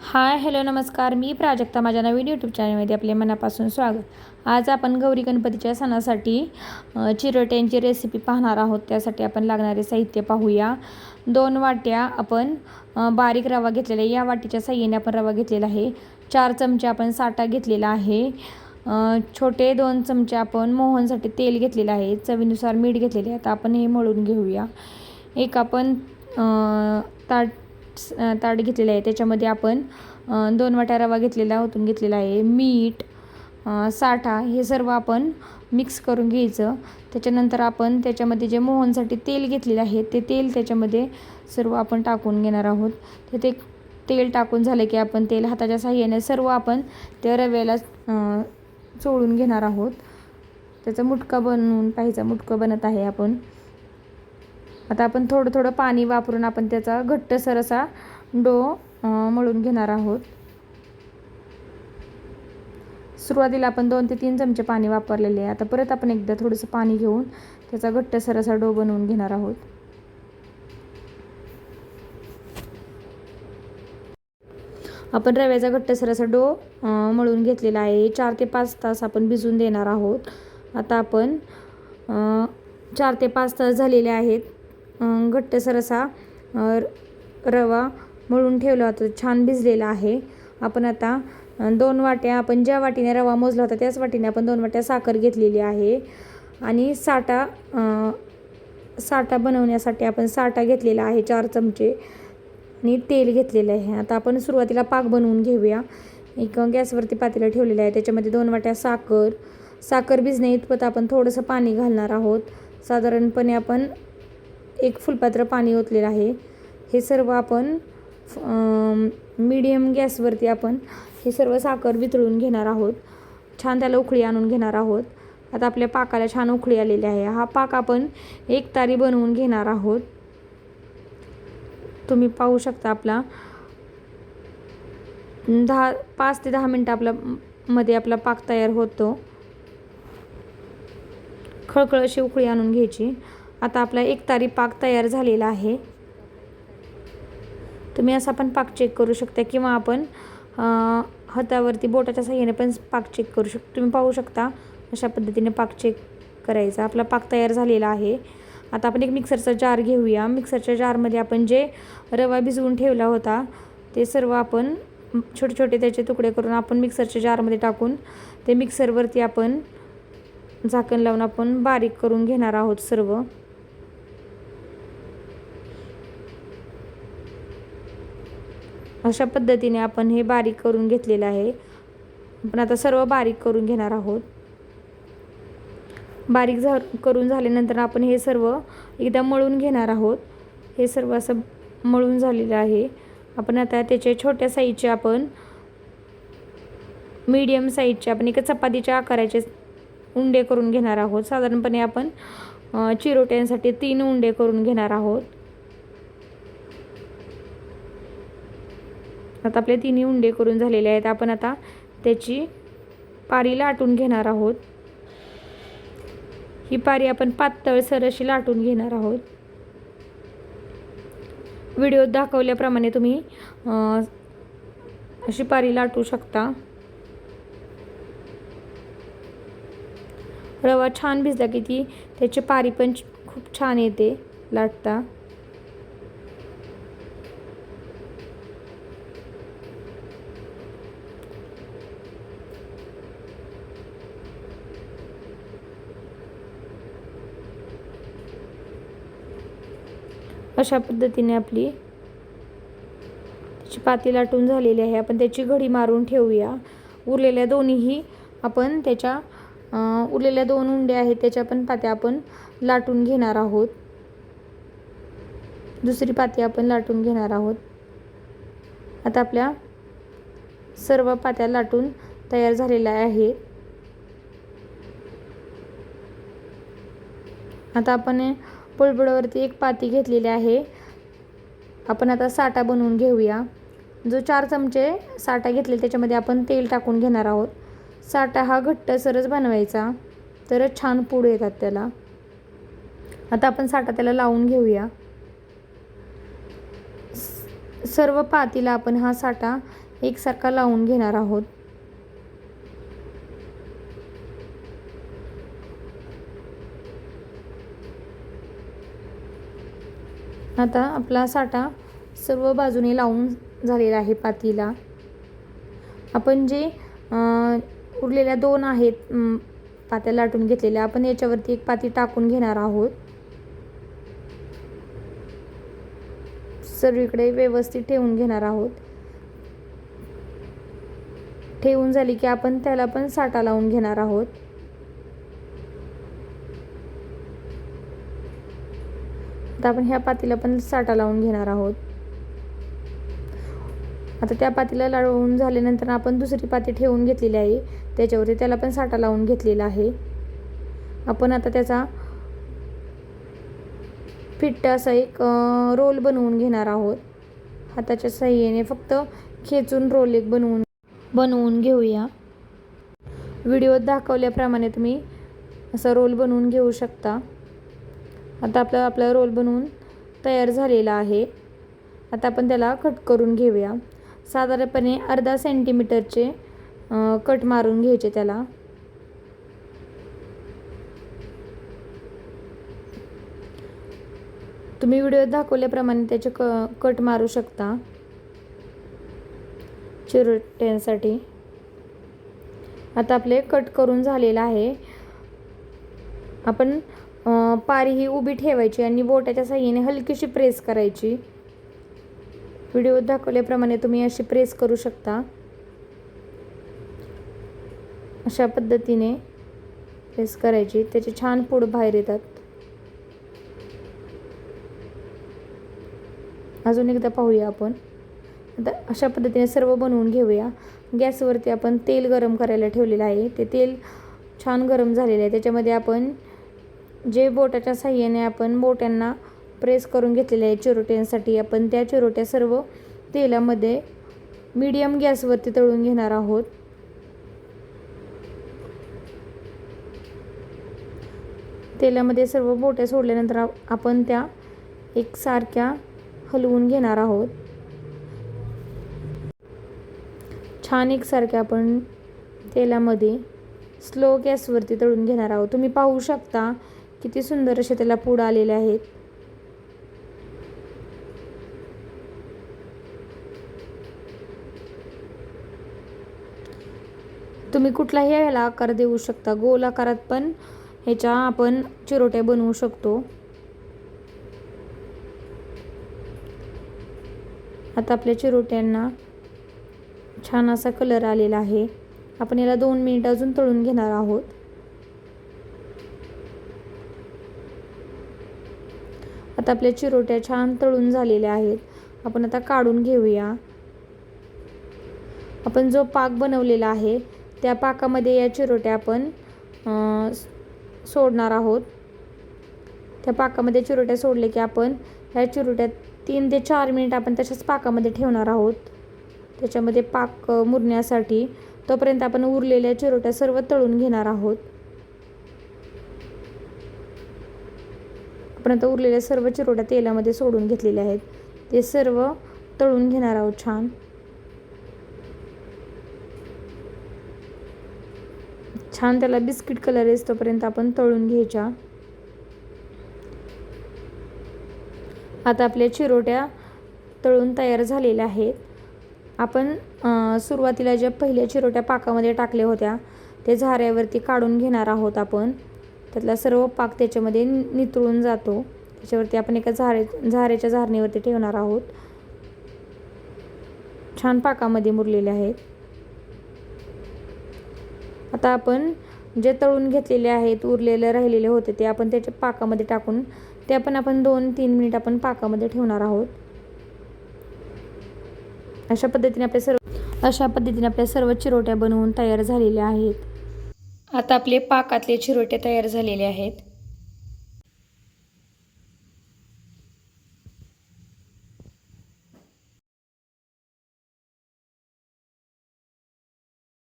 Hi hello नमस्कार. मी प्राजक्ता. माझ्या नवीन YouTube चॅनलमध्ये आपले मनापासून स्वागत. आज आपण गौरी गणपतीच्या सणासाठी चिरट्यांची चिरोट्यांची रेसिपी पाहणार आहोत. त्यासाठी आपण लागणारे साहित्य पाहूया. दोन वाट्या आपण बारीक रवा घेतलेला आहे. या वाटीच्या साह्याने आपण रवा घेतलेला आहे. चार चमचे आपण साठा घेतलेला आहे. छोटे दोन चमचे आपण मोहनसाठी तेल घेतलेलं आहे. चवीनुसार मीठ घेतलेले आहे. आता आपण हे मळून घेऊया. एक आपण ताट ताट घेतलेलं आहे. त्याच्यामध्ये आपण दोन वाट्या रवा घेतलेला ओतून घेतलेला आहे. मीठ साठा हे सर्व आपण मिक्स करून घ्यायचं. त्याच्यानंतर आपण त्याच्यामध्ये जे मोहनसाठी तेल घेतलेलं आहे ते तेल त्याच्यामध्ये सर्व आपण टाकून घेणार आहोत. तर ते तेल टाकून झालं की आपण तेल हाताच्या साह्याने सर्व आपण त्या रव्याला चोळून घेणार आहोत. त्याचा मुटका बनवून पाहिजे मुटकं बनत आहे आपण. आता आपण थोडं थोडं पाणी वापरून आपण त्याचा घट्टसर असा डो मळून घेणार आहोत. सुरुवातीला आपण दोन ते तीन चमचे पाणी वापरलेले आहे. आता परत आपण एकदा थोडंसं पाणी घेऊन त्याचा घट्टसर असा डो बनवून घेणार आहोत. आपण रव्याचा घट्टसर असा डो मळून घेतलेला आहे. चार ते पाच तास आपण भिजून देणार आहोत. आता आपण चार ते पाच तास झालेले आहेत. घट्टसर असा रवा मळून ठेवला होता. छान भिजलेला आहे. आपण आता दोन वाट्या आपण ज्या वाटीने रवा मोजला होता त्याच वाटीने आपण दोन वाट्या साखर घेतलेली आहे. आणि साठा साठा बनवण्यासाठी आपण साठा घेतलेला आहे चार चमचे. आणि तेल घेतलेलं आहे. आता आपण सुरुवातीला पाक बनवून घेऊया. एक गॅसवरती पातेलं ठेवलेलं आहे. त्याच्यामध्ये दोन वाट्या साखर. साखर भिजणे इतपत आपण थोडंसं पाणी घालणार आहोत. साधारणपणे आपण एक फुलपात्र पाणी ओतलेलं आहे. हे सर्व आपण मीडियम गॅसवरती आपण हे सर्व साखर वितळून घेणार आहोत. छान त्याला उकळी आणून घेणार आहोत. आता आपल्या पाकाला छान उकळी आलेली आहे. हा पाक आपण एक तारी बनवून घेणार आहोत. तुम्ही पाहू शकता आपला दहा पाच ते दहा मिनटं आपला मध्ये आपला पाक तयार होतो. खळखळ अशी उकळी आणून घ्यायची. आता आपला एक तारी पाक तयार झालेला आहे. तुम्ही असा पण पाक चेक करू शकता किंवा आपण हातावरती बोटाच्या साह्याने पण पाक चेक करू शकतो. तुम्ही पाहू शकता अशा पद्धतीने पाक चेक करायचा. आपला पाक तयार झालेला आहे. आता आपण एक मिक्सरचा जार घेऊया. मिक्सरच्या जारमध्ये आपण जे रवा भिजवून ठेवला होता ते सर्व आपण छोटे छोटे त्याचे तुकडे करून आपण मिक्सरच्या जारमध्ये टाकून ते मिक्सरवरती आपण झाकण लावून आपण बारीक करून घेणार आहोत सर्व. अशा पद्धतीने आपण हे बारीक करून घेतलेलं आहे. आपण आता सर्व बारीक करून घेणार आहोत. बारीक झा करून झाल्यानंतर आपण हे सर्व एकदा मळून घेणार आहोत. हे सर्व असं मळून झालेलं आहे. आपण आता त्याचे छोट्या साईजचे आपण मीडियम साईजचे आपण एका चपातीच्या आकाराचे उंडे करून घेणार आहोत. साधारणपणे आपण चिरोट्यांसाठी तीन उंडे करून घेणार आहोत. आता आपले तिन्ही उंडे करून झालेले आहेत. आपण आता त्याची पारी लाटून घेणार आहोत. ही पारी आपण पातळसर अशी लाटून घेणार आहोत. व्हिडिओत दाखवल्याप्रमाणे तुम्ही अशी पारी लाटू शकता. रवा छान भिजला की ती त्याची पारी पण खूप छान येते लाटता. अशा पद्धतीने आपली त्याची पाती लाटून झालेली आहे. आपण त्याची घडी मारून ठेवूया. उरलेल्या दोन्हीही आपण त्याच्या उरलेल्या दोन उंड्या आहेत त्याच्या पण पात्या आपण लाटून घेणार आहोत. दुसरी पाती आपण लाटून घेणार आहोत. आता आपल्या सर्व पात्या लाटून तयार झालेल्या आहेत. आता आपण पोळबुडावरती एक पाती घेतलेली आहे. आपण आता साठा बनवून घेऊया. जो चार चमचे साठा घेतले त्याच्यामध्ये आपण तेल टाकून घेणार आहोत. साठा हा घट्ट सरच बनवायचा तरच छान पूड येतात त्याला. आता आपण साठा त्याला लावून घेऊया. स- सर्व पातीला आपण हा साठा एकसारखा लावून घेणार आहोत. आता आपला साठा सर्व बाजूने लावून झालेला आहे पातीला. आपण जे उरलेल्या दोन आहेत पात्या लाटून घेतलेल्या आपण याच्यावरती एक पाती टाकून घेणार आहोत. सर्वीकडे व्यवस्थित ठेवून घेणार आहोत. ठेवून झाली की आपण त्याला पण साठा लावून घेणार आहोत. आता आपण ह्या पातीला पण साठा लावून घेणार आहोत. आता त्या पातीला लावून झाल्यानंतर आपण दुसरी पाती ठेवून घेतलेली आहे. त्याच्यावरती त्याला पण साठा लावून घेतलेला आहे. आपण आता त्याचा फिट्ट असा एक रोल बनवून घेणार आहोत. हाताच्या सहाय्याने फक्त खेचून रोल एक बनवून बनवून घेऊया. व्हिडिओत दाखवल्याप्रमाणे तुम्ही असा रोल बनवून घेऊ शकता. आता आपला आपला रोल बनवून तयार झालेला आहे. आता आपण त्याला कट करून घेऊया. साधारणपणे अर्धा सेंटीमीटरचे कट मारून घ्यायचे त्याला. तुम्ही व्हिडिओ दाखवल्याप्रमाणे त्याचे क कट मारू शकता. चिरोट्यांसाठी. आता आपले कट करून झालेलं आहे. आपण पारी ही उभी ठेवायची आणि बोटाच्या साह्याने हलकीशी प्रेस करायची. व्हिडिओ दाखवल्याप्रमाणे तुम्ही अशी प्रेस करू शकता. अशा पद्धतीने प्रेस करायची. त्याचे छान पुढ बाहेर येतात. अजून एकदा पाहूया आपण. आता अशा पद्धतीने सर्व बनवून घेऊया. गॅसवरती आपण तेल गरम करायला ठेवलेलं आहे. ते तेल छान गरम झालेलं आहे. त्याच्यामध्ये आपण जे बोटाच्या साह्याने आपण बोट्यांना प्रेस करून घेतलेले आहे चिरोट्यांसाठी आपण त्या चिरोट्या सर्व तेलामध्ये मीडियम गॅसवरती तळून घेणार आहोत. तेलामध्ये सर्व बोट्या सोडल्यानंतर आपण त्या एकसारख्या हलवून घेणार आहोत. छान एकसारख्या आपण तेलामध्ये स्लो गॅसवरती तळून घेणार आहोत. तुम्ही पाहू शकता किती सुंदर असे त्याला पूड आलेले आहेत. तुम्ही कुठलाही ह्याला आकार देऊ शकता. गोल आकारात पण ह्याच्या आपण चिरोट्या बनवू शकतो. आता आपल्या चिरोट्यांना छान असा कलर आलेला आहे. आपण याला दोन मिनिट अजून तळून घेणार आहोत. आता आपल्या चिरोट्या छान तळून झालेल्या आहेत. आपण आता काढून घेऊया. आपण जो पाक बनवलेला आहे त्या पाकामध्ये या चिरोट्या आपण सोडणार आहोत. त्या पाकामध्ये चिरोट्या सोडले की आपण ह्या चिरोट्या तीन ते चार मिनिट आपण तशाच पाकामध्ये ठेवणार आहोत. त्याच्यामध्ये पाक मुरण्यासाठी तोपर्यंत आपण उरलेल्या चिरोट्या सर्व तळून घेणार आहोत. आपण आता उरलेल्या सर्व चिरोट्या तेलामध्ये सोडून घेतलेल्या आहेत. ते सर्व तळून घेणार आहोत छान. छान त्याला बिस्किट कलर येतोपर्यंत आपण तळून घ्यायच्या. आता आपल्या चिरोट्या तळून तयार झालेल्या आहेत. आपण सुरुवातीला ज्या पहिल्या चिरोट्या पाकामध्ये टाकल्या होत्या ते झाऱ्यावरती काढून घेणार आहोत आपण. त्यातला सर्व पाक त्याच्यामध्ये नितळून जातो. त्याच्यावरती आपण एका झारे झाऱ्याच्या झारणीवरती ठेवणार आहोत. छान पाकामध्ये मुरलेले आहेत. आता आपण जे तळून घेतलेले आहेत उरलेले राहिलेले होते ते आपण त्याच्या पाकामध्ये टाकून ते आपण आपण दोन तीन मिनिट आपण पाकामध्ये ठेवणार आहोत. अशा पद्धतीने आपल्या सर्व अशा पद्धतीने आपल्या सर्व चिरोट्या बनवून तयार झालेल्या आहेत. आता आपले पाकातले चिरोटे तयार झालेले आहेत.